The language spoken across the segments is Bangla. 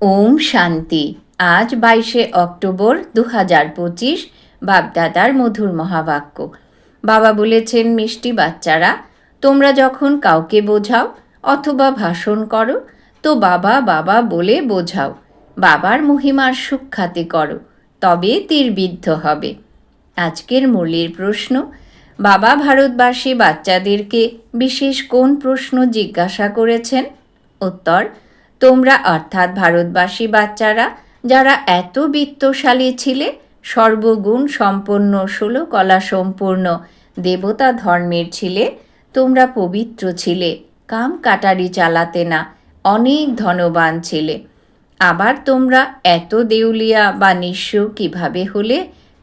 ওম শান্তি। আজ বাইশে অক্টোবর দু হাজার পঁচিশ, বাপদাদার মধুর মহাবাক্য। বাবা বলেছেন, মিষ্টি বাচ্চারা, তোমরা যখন কাউকে বোঝাও অথবা ভাষণ করো, তো বাবা বাবা বলে বোঝাও। বাবার মহিমার সুখ্যাতি করো, তবে তীরবিদ্ধ হবে। আজকের মুরলির প্রশ্ন, বাবা ভারতবাসী বাচ্চাদেরকে বিশেষ কোন প্রশ্ন জিজ্ঞাসা করেছেন? উত্তর তোমরা অর্থাৎ ভারতবাসী বাচ্চারা, যারা এত বিত্তশালী ছিলে, সর্বগুণ সম্পন্ন ষোলো কলা সম্পূর্ণ দেবতা ধর্মের ছিলে, তোমরা পবিত্র ছিলে, কাম কাটারি চালাতে না, অনেক ধনবান ছিলে। আবার তোমরা এত দেউলিয়া বা নিঃস্ব কীভাবে হলে?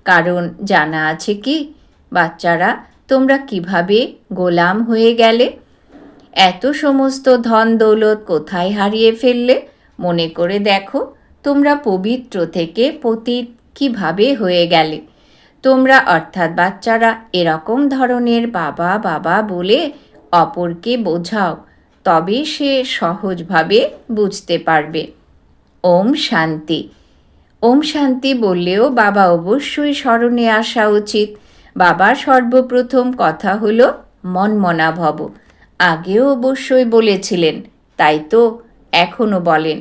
কারণ জানা আছে কি? বাচ্চারা, তোমরা কীভাবে গোলাম হয়ে গেলে? এত সমস্ত ধন দৌলত কোথায় হারিয়ে ফেললে? মনে করে দেখো, তোমরা পবিত্র থেকে পতীত কীভাবে হয়ে গেলে? তোমরা অর্থাৎ বাচ্চারা এরকম ধরনের বাবা বাবা বলে অপরকে বোঝাও, তবে সে সহজভাবে বুঝতে পারবে। ওম শান্তি। ওম শান্তি বললেও বাবা অবশ্যই স্মরণে আসা উচিত। বাবার সর্বপ্রথম কথা হলো মনমনা ভব আগেও অবশ্যই বলেছিলেন, তাই তো এখনও বলেন।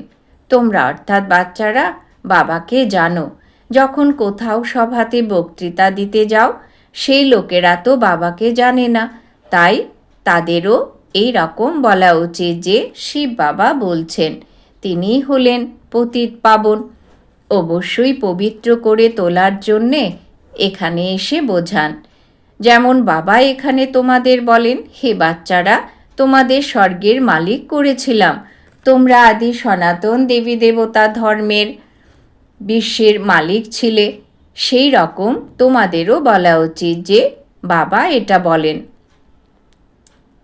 তোমরা অর্থাৎ বাচ্চারা, বাবাকে জানো, যখন কোথাও সভাতে বক্তৃতা দিতে যাও, সেই লোকেরা তো বাবাকে জানে না। তাই তাদেরও এই রকম বলা উচিত যে, শিব বাবা বলছেন, তিনিই হলেন পতিত পাবন। অবশ্যই পবিত্র করে তোলার জন্যে এখানে এসে বোঝান। যেমন বাবা এখানে তোমাদের বলেন, হে বাচ্চারা, তোমাদের স্বর্গের মালিক করেছিলাম। তোমরা আদি সনাতন দেবী দেবতা ধর্মের বিশ্বের মালিক ছিলে। সেই রকম তোমাদেরও বলা উচিত যে বাবা এটা বলেন।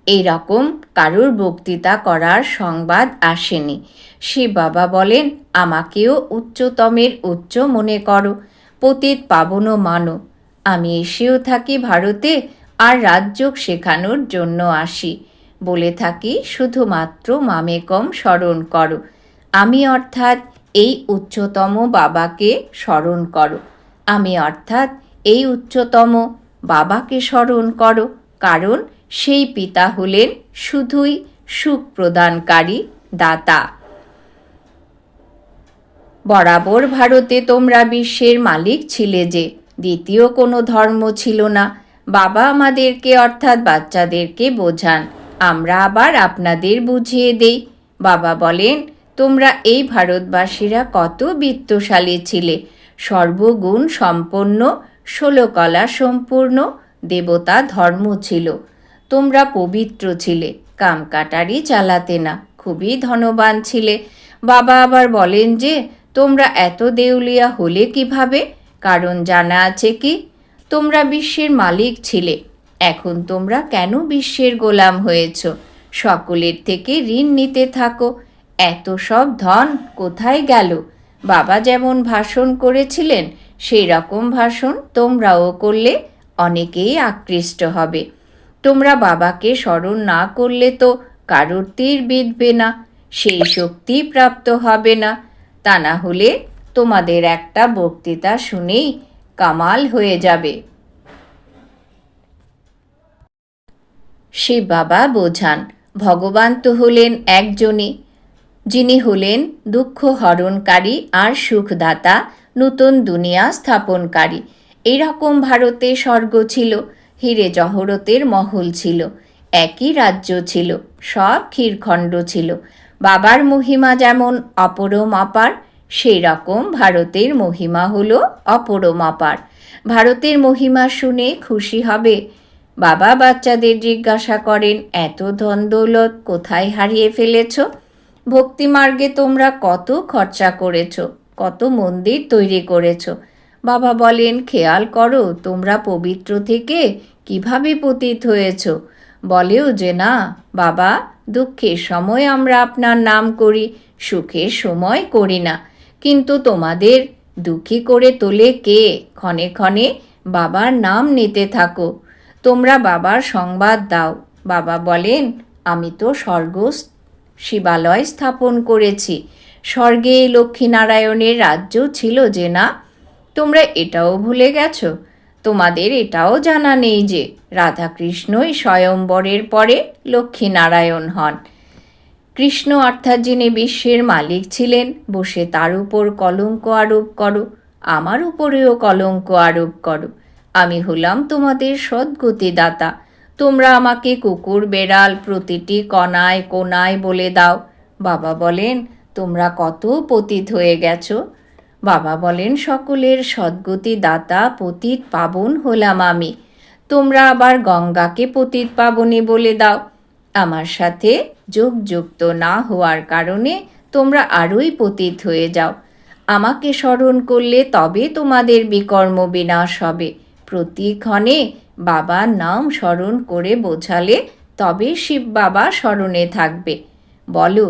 এই রকম কারুর বক্তৃতা করার সংবাদ আসেনি। সে বাবা বলেন, আমাকেও উচ্চতমের উচ্চ মনে করো, পতিত পাবনও মানো। আমি এসেও থাকি ভারতে আর রাজযোগ শেখানোর জন্য আসি। বলে থাকি, শুধুমাত্র মামেকম স্মরণ করো। আমি অর্থাৎ এই উচ্চতম বাবাকে স্মরণ করো। আমি অর্থাৎ এই উচ্চতম বাবাকে স্মরণ করো। কারণ সেই পিতা হলেন শুধুই সুখ প্রদানকারী দাতা। বরাবর ভারতে তোমরা বিশ্বের মালিক ছিলে যে দ্বিতীয় কোনো ধর্ম ছিল না। বাবা আমাদেরকে অর্থাৎ বাচ্চাদেরকে বোঝান। আমরা আবার আপনাদের বুঝিয়ে দেই। বাবা বলেন, তোমরা এই ভারতবাসীরা কত বিত্তশালী ছিলে। সর্বগুণ সম্পন্ন, ষোলকলা সম্পূর্ণ, দেবতা ধর্ম ছিল। তোমরা পবিত্র ছিলে কামকাটারি চালাতে না, খুবই ধনবান ছিলে। বাবা আবার বলেন যে, তোমরা এত দেউলিয়া হলে কীভাবে? কারণ জানা আছে কি, তোমরা বিশ্বের মালিক ছিলে। এখন তোমরা কেন বিশ্বের গোলাম হয়েছ? সকলের থেকে ঋণ নিতে থাকো। এত সব ধন কোথায় গেল? বাবা যেমন ভাষণ করেছিলেন সেই রকম ভাষণ তোমরাও করলে অনেকেই আকৃষ্ট হবে। তোমরা বাবাকে স্মরণ না করলে তো কারোর তীর বিঁধবে না, সেই শক্তি প্রাপ্ত হবে না। তা না হলে তোমাদের একটা বক্তৃতা শুনেই কামাল হয়ে যাবে। শিব বাবা বোঝান, ভগবান তো হলেন একজনই। যিনি হলেন দুঃখ হরণকারী আর সুখদাতা, নতুন দুনিয়া স্থাপনকারী। এরকম ভারতে স্বর্গ ছিল, হিরে জহরতের মহল ছিল, একই রাজ্য ছিল, সব ক্ষীরখণ্ড ছিল। বাবার মহিমা যেমন অপরম অপার সেই রকম ভারতের মহিমা হল অপরমাপার ভারতের মহিমা শুনে খুশি হবে। বাবা বাচ্চাদের জিজ্ঞাসা করেন, এত ধন দৌলত কোথায় হারিয়ে ফেলেছ? ভক্তিমার্গে তোমরা কত খরচা করেছ? কত মন্দির তৈরি করেছ? বাবা বলেন, খেয়াল করো, তোমরা পবিত্র থেকে কীভাবে পতিত হয়েছ? বলেও যে না। বাবা, দুঃখের সময় আমরা আপনার নাম করি, সুখের সময় করি না। কিন্তু তোমাদের দুঃখী করে তোলে কে? ক্ষণে ক্ষণে বাবার নাম নিতে থাকো। তোমরা বাবার সংবাদ দাও। বাবা বলেন, আমি তো স্বর্গ শিবালয় স্থাপন করেছি। স্বর্গে লক্ষ্মীনারায়ণের রাজ্য ছিল যে না? তোমরা এটাও ভুলে গেছো? তোমাদের এটাও জানা নেই যে রাধাকৃষ্ণই স্বয়ম্বরের পরে লক্ষ্মীনারায়ণ হন। কৃষ্ণ অর্থাৎ যিনি বিশ্বের মালিক ছিলেন, বসে তার উপর কলঙ্ক আরোপ করো, আমার উপরেও কলঙ্ক আরোপ করো। আমি হলাম তোমাদের সদ্গতিদাতা। তোমরা আমাকে কুকুর, বেড়াল প্রতিটি কণায় কোনায় বলে দাও। বাবা বলেন, তোমরা কত পতিত হয়ে গেছো? বাবা বলেন, সকলের সদ্গতি দাতা পতিত পাবন হলাম আমি। তোমরা আবার গঙ্গাকে পতিত পাবনে বলে দাও। আমার সাথে যোগযুক্ত না হওয়ার কারণে তোমরা আরোই পতিত হয়ে যাও। আমাকে স্মরণ করলে তবে তোমাদের বিকর্ম বিনাশ হবে। প্রতিক্ষণে বাবার নাম স্মরণ করে বোঝালে তবে শিব বাবা স্মরণে থাকবে। বলো,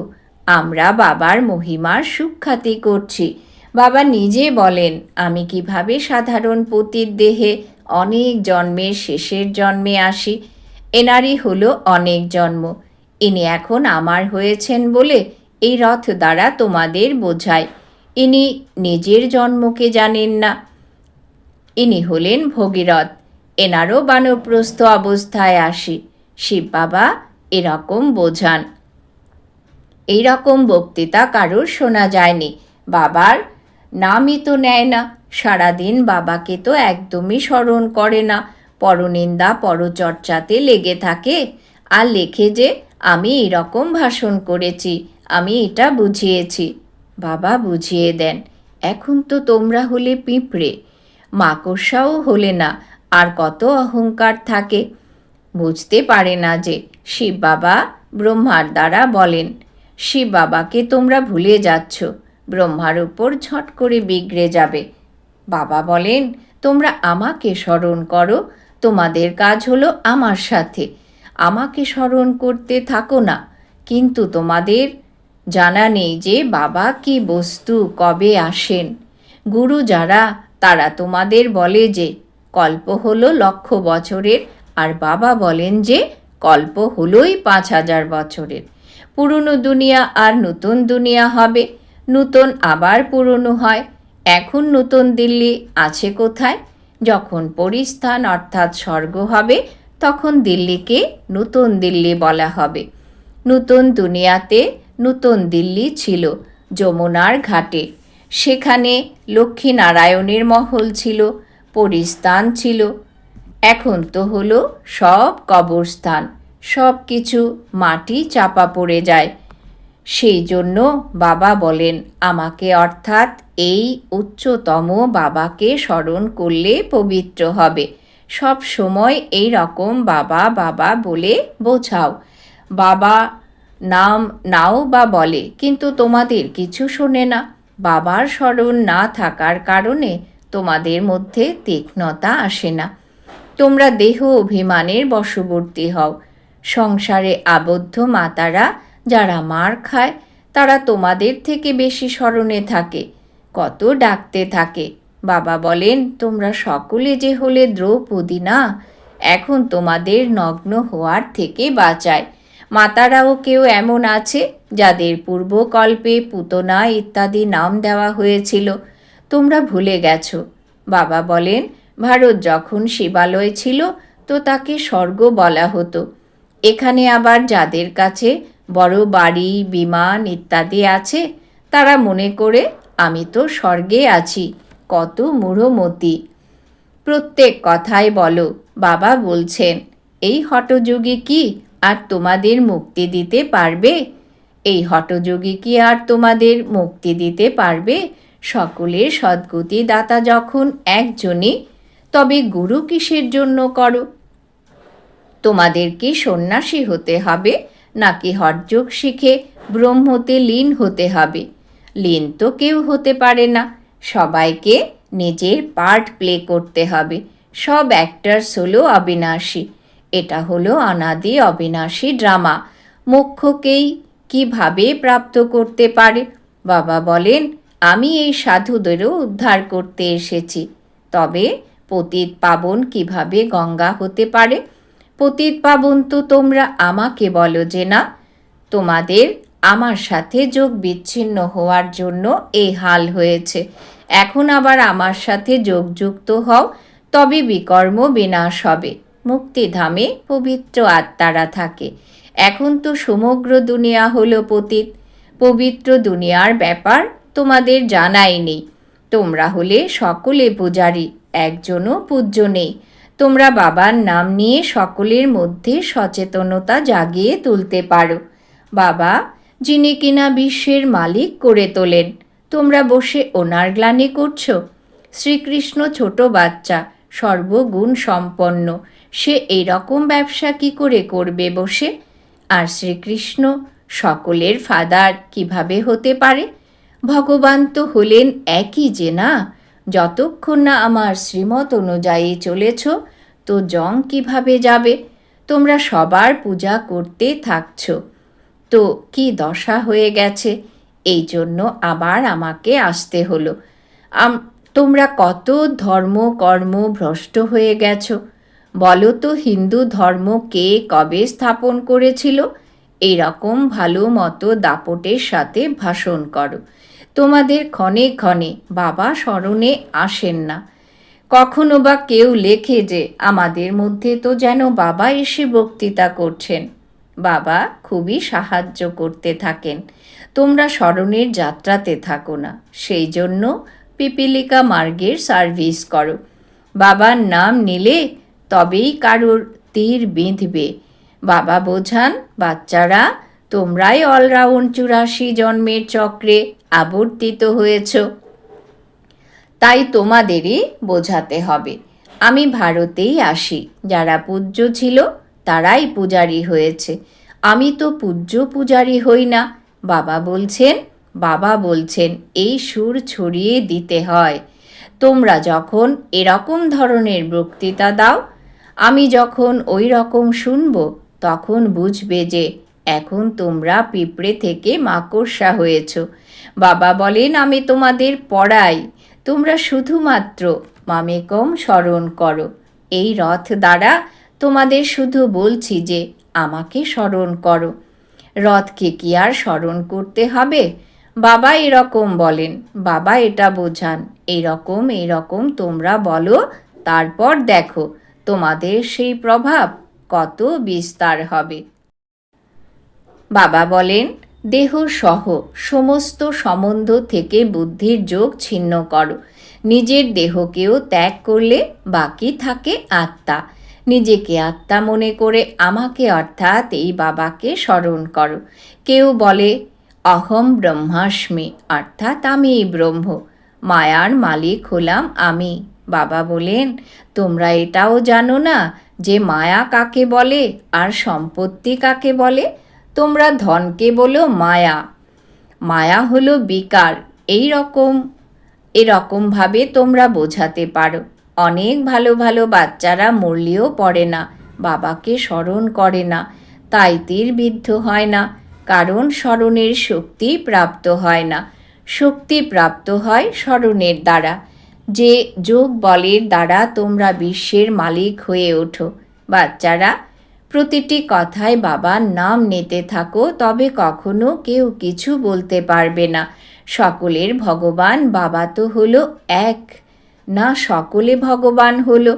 আমরা বাবার মহিমার সুখ্যাতি করছি। বাবা নিজে বলেন, আমি কীভাবে সাধারণ পতির দেহে অনেক জন্মের শেষের জন্মে আসি? এনারই হলো অনেক জন্ম। ইনি এখন আমার হয়েছেন বলে এই রথ দ্বারা তোমাদের বোঝায়। ইনি নিজের জন্মকে জানেন না। ইনি হলেন ভগীরথ। এনারও বানপ্রস্থ অবস্থায় আসি। শিব বাবা এরকম বোঝান। এই রকম বক্তৃতা কারোর শোনা যায়নি। বাবার নামই তো নেয় না। সারাদিন বাবাকে তো একদমই স্মরণ করে না। পরনিন্দা পরচর্চাতে লেগে থাকে। আর লেখে যে, আমি এরকম ভাষণ করেছি, আমি এটা বুঝিয়েছি। বাবা বুঝিয়ে দেন, এখন তো তোমরা হলে পিঁপড়ে, মাকড়সাও হলে না, আর কত অহংকার থাকে। বুঝতে পারে না যে, শিব বাবা ব্রহ্মার দ্বারা বলেন, শিব বাবাকে তোমরা ভুলে যাচ্ছ, ব্রহ্মার উপর ঝট করে বিগড়ে যাবে। বাবা বলেন, তোমরা আমাকে স্মরণ করো তোমাদের কাজ হলো আমার সাথে। আমাকে স্মরণ করতে থাকো না। কিন্তু তোমাদের জানা নেই যে বাবা কি বস্তু কবে আসেন। গুরু যারা, তারা তোমাদের বলে যে, কল্প হলো লক্ষ বছরের, আর বাবা বলেন যে, কল্প হলোই পাঁচ হাজার বছরের। পুরনো দুনিয়া আর নতুন দুনিয়া হবে। নূতন আবার পুরনো হয়। এখন নতুন দিল্লি আছে কোথায়? যখন পরিস্থান অর্থাৎ স্বর্গ হবে, তখন দিল্লিকে নতুন দিল্লি বলা হবে। নতুন দুনিয়াতে নতুন দিল্লি ছিল, যমুনার ঘাটে। সেখানে লক্ষ্মীনারায়ণের মহল ছিল, পরিস্থান ছিল। এখন তো হলো সব কবরস্থান। সব কিছু মাটি চাপা পড়ে যায়। সেই জন্য বাবা বলেন, আমাকে অর্থাৎ এই উচ্চতম বাবাকে স্মরণ করলে পবিত্র হবে। সব সময় এই রকম বাবা বাবা বলে বোঝাও। বাবা নাম নাও বা বলে, কিন্তু তোমাদের কিছু শোনে না। বাবার স্মরণ না থাকার কারণে তোমাদের মধ্যে তীক্ষ্ণতা আসে না। তোমরা দেহ অভিমানের বশবর্তী হও। সংসারে আবদ্ধ মাতারা যারা মার খায়, তারা তোমাদের থেকে বেশি স্মরণে থাকে, কত ডাকতে থাকে। বাবা বলেন, তোমরা সকলে যে হলে দ্রৌপদী না, এখন তোমাদের নগ্ন হওয়ার থেকে বাঁচায়। মাতারাও কেউ এমন আছে, যাদের পূর্বকল্পে পুতনা ইত্যাদি নাম দেওয়া হয়েছিল। তোমরা ভুলে গেছো। বাবা বলেন, ভারত যখন শিবালয় ছিল, তো তাকে স্বর্গ বলা হতো। এখানে আবার যাদের কাছে বড় বাড়ি, বিমান ইত্যাদি আছে। তারা মনে করে, আমি তো স্বর্গে আছি, কত মূঢ়মতি প্রত্যেক কথায় বলো, বাবা বলছেন, এই হটযোগী কি আর তোমাদের মুক্তি দিতে পারবে? এই হটযোগী কি আর তোমাদের মুক্তি দিতে পারবে? সকলের সদ্গতি দাতা যখন একজনই, তবে গুরু কিসের জন্য করো? তোমাদেরকে সন্ন্যাসী হতে হবে? নাকি হরযোগ শিখে ব্রহ্মতে লীন হতে হবে? লীন তো কেউ হতে পারে না। সবাইকে নিজের পার্ট প্লে করতে হবে। সব অ্যাক্টার্স হলো অবিনাশী। এটা হলো অনাদি অবিনাশী ড্রামা মোক্ষকেই কীভাবে প্রাপ্ত করতে পারে? বাবা বলেন, আমি এই সাধুদেরও উদ্ধার করতে এসেছি। তবে পতিত পাবন কীভাবে গঙ্গা হতে পারে? পতিত পাবন তো তোমরা আমাকে বলো যে না, তোমাদের আমার সাথে যোগ বিচ্ছিন্ন হওয়ার জন্য এই হাল হয়েছে। এখন আবার আমার সাথে যোগযুক্ত হও, তবে বিকর্ম বিনাশ হবে। মুক্তিধামে পবিত্র আত্মারা থাকে। এখন তো সমগ্র দুনিয়া হলো পতীত। পবিত্র দুনিয়ার ব্যাপার তোমাদের জানাই নেই। তোমরা হলে সকলে পূজারী, একজনও পূজ্য নেই। তোমরা বাবার নাম নিয়ে সকলের মধ্যে সচেতনতা জাগিয়ে তুলতে পারো। বাবা, যিনি কিনা বিশ্বের মালিক, করে তোলেন। তোমরা বসে ওনার গ্লানি করছ। শ্রীকৃষ্ণ ছোট বাচ্চা, সর্বগুণ সম্পন্ন। সে এইরকম ব্যবসা কি করে করবে বসে? আর শ্রীকৃষ্ণ, সকলের ফাদার কীভাবে হতে পারে? ভগবান তো হলেন একই যে না? যতক্ষণ না আমার শ্রীমত অনুযায়ী চলেছ, তো জং কীভাবে যাবে? তোমরা সবার পূজা করতে থাকছ। তো কি দশা হয়ে গেছে? এই জন্য আবার আমাকে আসতে হলো। তোমরা কত ধর্ম, কর্ম ভ্রষ্ট হয়ে গেছো? বলো তো হিন্দু ধর্ম কে কবে স্থাপন করেছিল? এরকম ভালো মতো দাপটের সাথে ভাষণ করো। তোমাদের ক্ষণে ক্ষণে বাবা স্মরণে আসেন না। কখনো বা কেউ লেখে যে, আমাদের মধ্যে তো যেন বাবা এসে বক্তৃতা করছেন। বাবা খুবই সাহায্য করতে থাকেন। তোমরা স্মরণের যাত্রাতে থাকো না। সেই জন্য পিপিলিকা মার্গের সার্ভিস করো। বাবার নাম নিলে তবেই কারোর তীর বিঁধবে। বাবা বোঝান, বাচ্চারা, তোমরাই অলরাউন্ড চুরাশি জন্মের চক্রে আবর্তিত হয়েছ। তাই তোমাদেরই বোঝাতে হবে। আমি ভারতেই আসি। যারা পূজ্য ছিল, তারাই পূজারি হয়েছে। আমি তো পূজ্য পূজারি হই না। বাবা বলছেন বাবা বলছেন, এই সুর ছড়িয়ে দিতে হয়। তোমরা যখন এরকম ধরনের বক্তৃতা দাও, আমি যখন ওই রকম শুনব, তখন বুঝবে যে এখন তোমরা পিঁপড়ে থেকে মাকড়সা হয়েছ। বাবা বলেন, আমি তোমাদের পড়াই। তোমরা শুধুমাত্র মামেকম স্মরণ করো। এই রথ দ্বারা তোমাদের শুধু বলছি যে, আমাকে স্মরণ করো। রথকে কি আর স্মরণ করতে হবে? বাবা এরকম বলেন। বাবা এটা বোঝান। এরকম এরকম তোমরা বলো, তারপর দেখো তোমাদের সেই প্রভাব কত বিস্তার হবে। বাবা বলেন, দেহ সহ, সমস্ত সম্বন্ধ থেকে বুদ্ধির যোগ ছিন্ন করো। নিজের দেহকেও ত্যাগ করলে বাকি থাকে আত্মা। নিজেকে আত্মা মনে করে আমাকে অর্থাৎ এই বাবাকে স্মরণ করো। কেউ বলে, অহম ব্রহ্মাস্মি, অর্থাৎ আমি ব্রহ্ম। মায়ার মালিক হলাম আমি। বাবা বলেন, তোমরা এটাও জানো না যে মায়া কাকে বলে আর সম্পত্তি কাকে বলে? তোমরা ধনকে বলো মায়া। মায়া হলো বিকার, এই রকম এরকমভাবে তোমরা বোঝাতে পারো। অনেক ভালো ভালো বাচ্চারা মরলেও পড়ে না, বাবাকে স্মরণ করে না তাই তীর বিদ্ধ হয় না, কারণ স্মরণের শক্তি প্রাপ্ত হয় না। শক্তি প্রাপ্ত হয় স্মরণের দ্বারা। যে যোগ বলের দ্বারা তোমরা বিশ্বের মালিক হয়ে ওঠো। বাচ্চারা প্রতিটি কথায় বাবার নাম নিতে থাকো, তবে কখনো কেউ কিছু বলতে পারবে না। সকলের ভগবান বাবা তো হলো এক, না সকলে ভগবান হলো।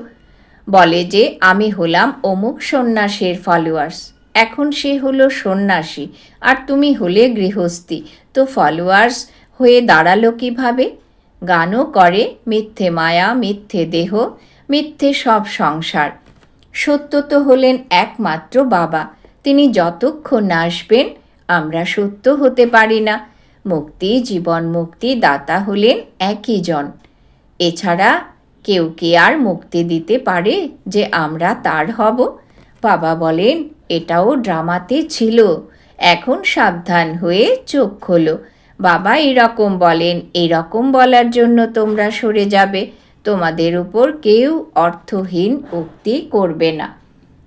বলে যে, আমি হলাম অমুক সন্ন্যাসের ফলোয়ার্স এখন সে হলো সন্ন্যাসী, আর তুমি হলে গৃহস্থী। তো ফলোয়ার্স হয়ে দাঁড়াল কীভাবে? গানও করে, মিথ্যে মায়া, মিথ্যে দেহ, মিথ্যে সব সংসার। সত্য তো হলেন একমাত্র বাবা। তিনি যতক্ষণ না আসবেন, আমরা সত্য হতে পারি না। মুক্তি, জীবন মুক্তি দাতা হলেন একই জন। এছাড়া কেউ কে আর মুক্তি দিতে পারে যে আমরা তার হব? বাবা বলেন, এটাও ড্রামাতে ছিল। এখন সাবধান হয়ে চোখ খোলো। বাবা এরকম বলেন, এরকম বলার জন্য তোমরা সরে যাবে। তোমাদের উপর কেউ অর্থহীন উক্তি করবে না।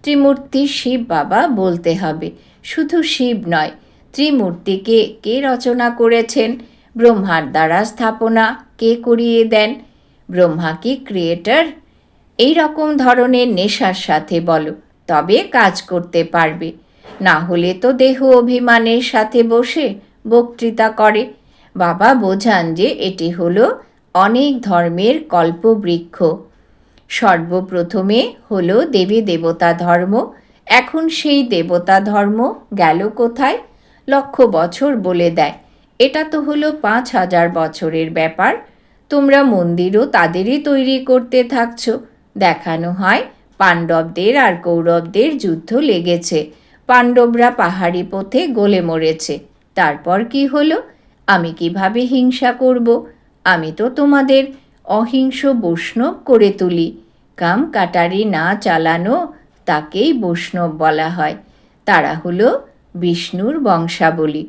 ত্রিমূর্তি শিব বাবা বলতে হবে, শুধু শিব নয়, ত্রিমূর্তিকে কে রচনা করেছেন? ব্রহ্মার দ্বারা স্থাপনা কে করিয়ে দেন? ব্রহ্মা কি ক্রিয়েটার এই রকম ধরনের নেশার সাথে বলো, তবে কাজ করতে পারবে। না হলে তো দেহ অভিমানের সাথে বসে বক্তৃতা করে। বাবা বোঝান যে এটি হলো অনেক ধর্মের কল্পবৃক্ষ। সর্বপ্রথমে হলো দেবী দেবতা ধর্ম। এখন সেই দেবতা ধর্ম গেল কোথায়? লক্ষ বছর বলে দেয়। এটা তো হলো পাঁচ হাজার বছরের ব্যাপার। তোমরা মন্দিরও তাদেরই তৈরি করতে থাকছ। দেখানো হয়, পাণ্ডবদের আর কৌরবদের যুদ্ধ লেগেছে। পাণ্ডবরা পাহাড়ি পথে গলে মরেছে। তারপর কি হলো? আমি কীভাবে হিংসা করব? আমি তো তোমাদের অহিংস বৈষ্ণব করে তুলি। কাম কাটারি না চালানো তাকেই বৈষ্ণব বলা হয়। তারা হলো বিষ্ণুর বংশাবলী।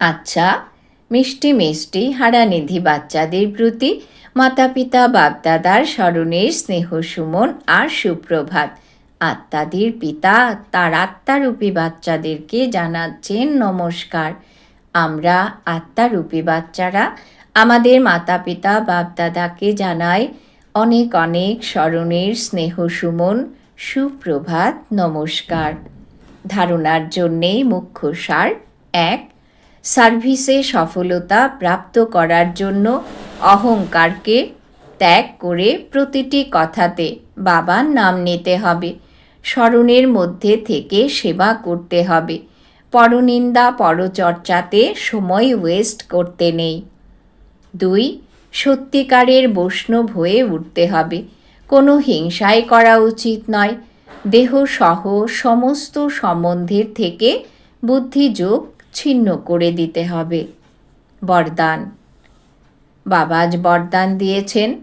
আচ্ছা মিষ্টি মিষ্টি হারানিধি বাচ্চাদের প্রতি মাতা পিতা বাপদাদার স্মরণের স্নেহ সুমন আর সুপ্রভাত। আত্মাদের পিতা তার আত্মারূপী বাচ্চাদেরকে জানাচ্ছেন নমস্কার। আমরা আত্মারূপী বাচ্চারা আমাদের মাতা পিতা বাপদাদাকে জানাই অনেক অনেক স্মরণের স্নেহ সুমন, সুপ্রভাত, নমস্কার। ধারণার জন্যেই মুখ্য সার এক, সার্ভিসে সফলতা প্রাপ্ত করার জন্য অহংকারকে ত্যাগ করে প্রতিটি কথাতে বাবার নাম নিতে হবে। স্মরণের মধ্যে থেকে সেবা করতে হবে। পরনিন্দা পরচর্চাতে সময় ওয়েস্ট করতে নেই। দুই, সত্যিকারের বৈষ্ণব হয়ে উঠতে হবে। কোনো হিংসাই করা উচিত নয়। দেহ সহ সমস্ত সম্বন্ধের থেকে বুদ্ধিযোগ ছিন্ন করে দিতে হবে। বরদান। বাবাজ বরদান দিয়েছেন।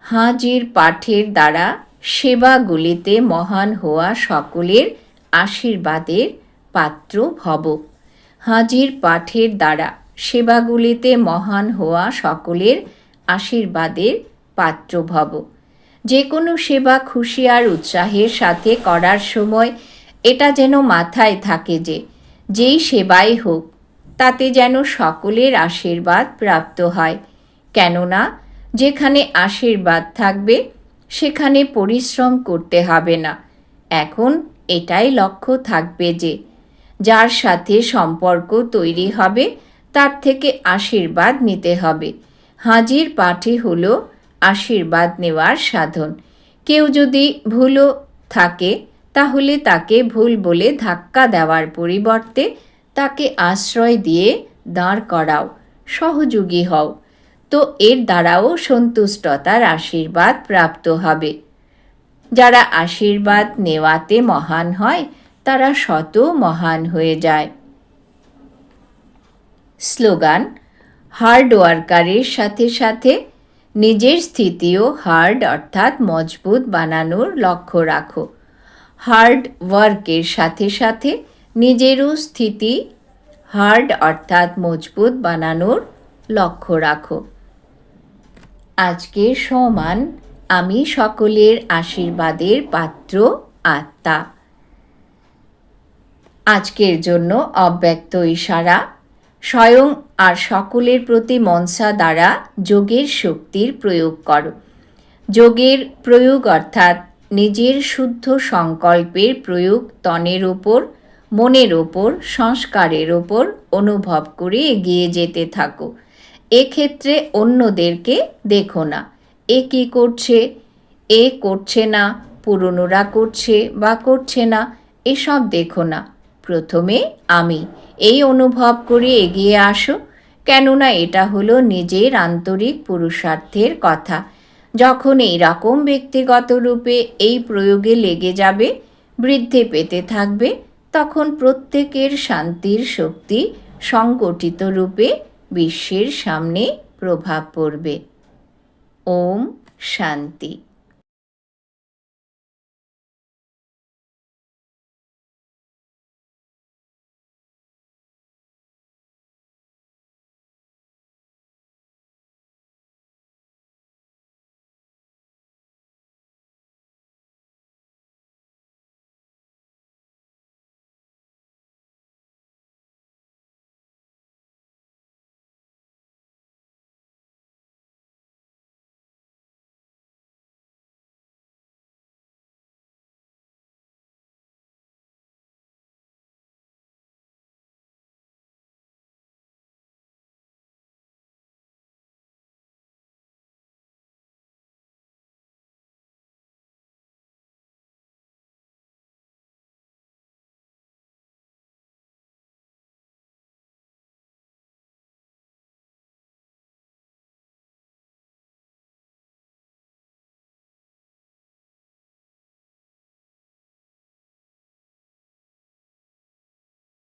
হাজির পাঠের দ্বারা সেবাগুলিতে মহান হওয়া সকলের আশীর্বাদের পাত্র ভব। হাজির পাঠের দ্বারা সেবাগুলিতে মহান হওয়া সকলের আশীর্বাদের পাত্র ভব। যে কোনো সেবা খুশি আর উৎসাহের সাথে করার সময় এটা যেন মাথায় থাকে যে, যেই সেবাই হোক, তাতে যেন সকলের আশীর্বাদ প্রাপ্ত হয়। কেননা, যেখানে আশীর্বাদ থাকবে, সেখানে পরিশ্রম করতে হবে না। এখন এটাই লক্ষ্য থাকবে যে, যার সাথে সম্পর্ক তৈরি হবে তার থেকে আশীর্বাদ নিতে হবে। হাজির পাঠই হলো আশীর্বাদ নেওয়ার সাধন। কেউ যদি ভুলও থাকে, তাহলে তাকে ভুল বলে ধাক্কা দেওয়ার পরিবর্তে তাকে আশ্রয় দিয়ে দাঁড় করাও, সহযোগী হও। তো এর দ্বারাও সন্তুষ্টতার আশীর্বাদ প্রাপ্ত হবে। যারা আশীর্বাদ নেওয়াতে মহান হয়, তারা শত মহান হয়ে যায়। স্লোগান, হার্ড ওয়ার্কারের সাথে সাথে নিজের স্থিতিও হার্ড অর্থাৎ মজবুত বানানোর লক্ষ্য রাখো। হার্ড ওয়ার্কের সাথে সাথে নিজেরও স্থিতি হার্ড অর্থাৎ মজবুত বানানোর লক্ষ্য রাখো। আজকে সমান আমি সকলের আশীর্বাদের পাত্র আত্মা। আজকের জন্য অব্যক্ত ইশারা স্বয়ং আর সকলের প্রতি মনসা দ্বারা যোগের শক্তির প্রয়োগ করো। যোগের প্রয়োগ অর্থাৎ নিজের শুদ্ধ সংকল্পের প্রয়োগ তনের ওপর, মনের ওপর, সংস্কারের ওপর অনুভব করে এগিয়ে যেতে থাকো। এক্ষেত্রে অন্যদেরকে দেখো না। এ কী করছে? এ করছে না, পুরনোরা করছে বা করছে না, এসব দেখো না। প্রথমে আমি। এই অনুভব করে এগিয়ে আসো। কেননা এটা হলো নিজের আন্তরিক পুরুষার্থের কথা। যখন এই রকম ব্যক্তিগত রূপে এই প্রয়োগে লেগে যাবে, বৃদ্ধি পেতে থাকবে, তখন প্রত্যেকের শান্তির শক্তি সংগঠিত রূপে বিশ্বের সামনে প্রভাব পড়বে। ওম শান্তি।